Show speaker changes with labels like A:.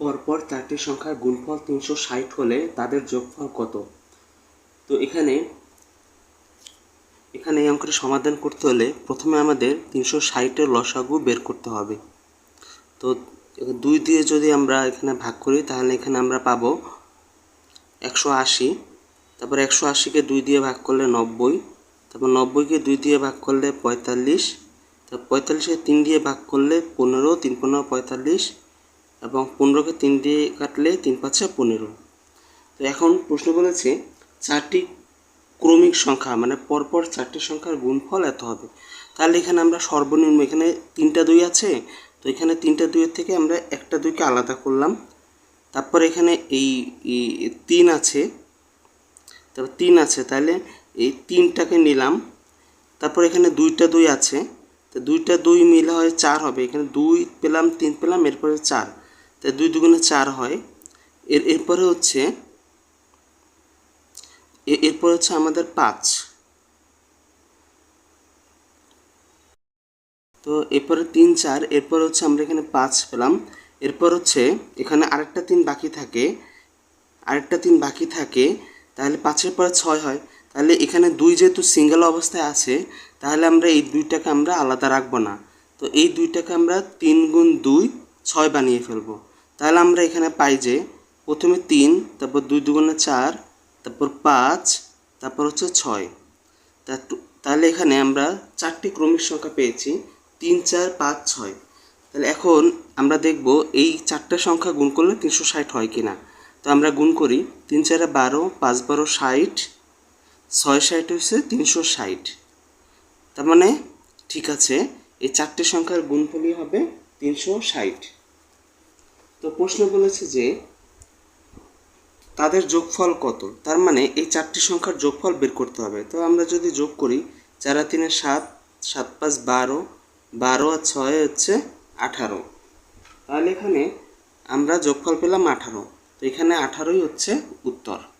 A: পরপর চারটি সংখ্যার গুণফল তিনশো ষাট হলে তাদের যোগফল কত? তো এখানে এখানে এই অঙ্কটি সমাধান করতে হলে প্রথমে আমাদের তিনশো ষাটের লসাগু বের করতে হবে। তো দুই দিয়ে যদি আমরা এখানে ভাগ করি, তাহলে এখানে আমরা পাবো একশো আশি। তারপর একশো আশিকে দুই দিয়ে ভাগ করলে নব্বই। তারপর নব্বইকে দুই দিয়ে ভাগ করলে পঁয়তাল্লিশ। তারপর পঁয়তাল্লিশকে তিন দিয়ে ভাগ করলে পনেরো। তিন পনেরো পঁয়তাল্লিশ। এবং পনেরোকে তিন দিয়ে কাটলে তিন পাঁচে পনেরো। তো এখন প্রশ্ন বলেছে, চারটি ক্রমিক সংখ্যা মানে পরপর চারটি সংখ্যার গুণফল এত হবে। তাহলে এখানে আমরা সর্বনিম্ন এখানে তিনটা দুই আছে, তো এখানে তিনটা দুইয়ের থেকে আমরা একটা দুইকে আলাদা করলাম। তারপর এখানে এই তিন আছে, তারপর তিন আছে, তাহলে এই তিনটাকে নিলাম। তারপর এখানে দুইটা দুই আছে, তো দুইটা দুই মিলে হয় চার হবে, এখানে দুই পেলাম, তিন পেলাম, এরপরে চার। তো দুই দুগুণে চার হয়। এর, এরপরে হচ্ছে এরপর হচ্ছে আমাদের পাঁচ। তো এরপরে তিন, চার, এরপর হচ্ছে আমরা এখানে পাঁচ পেলাম। এরপর হচ্ছে এখানে আরেকটা তিন বাকি থাকে। আরেকটা তিন বাকি থাকে, তাহলে পাঁচের পরে ছয় হয়। তাহলে এখানে দুই যেহেতু সিঙ্গেল অবস্থায় আছে, তাহলে আমরা এই দুইটাকে আমরা আলাদা রাখব না। তো এই দুইটাকে আমরা তিন গুণ দুই, ছয় বানিয়ে ফেলব। তাহলে আমরা এখানে পাই যে প্রথমে তিন, তারপর দুই দুগুণে চার, তারপর পাঁচ, তারপর হচ্ছে ছয়। তাহলে এখানে আমরা চারটি ক্রমিক সংখ্যা পেয়েছি, তিন, চার, পাঁচ, ছয়। তাহলে এখন আমরা দেখব এই চারটে সংখ্যা গুণ করলে তিনশো ষাট হয় কি না তো আমরা গুণ করি, তিন, চারে বারো, পাঁচ, বারো, ষাট। ছয়, ষাট হচ্ছে তিনশো ষাট। তার মানে ঠিক আছে, এই চারটে সংখ্যার গুণফলই হবে তিনশো ষাট। তো প্রশ্ন বলেছে যে তাদের যোগফল কত? তার মানে এই চারটি সংখ্যার যোগফল বের করতে হবে। তো আমরা যদি যোগ করি, চার তিনে সাত সাত পাঁচ বারো বারো আর ছয় হচ্ছে আঠারো। তাহলে এখানে আমরা যোগফল পেলাম আঠারো। তো এখানে আঠারোই হচ্ছে উত্তর।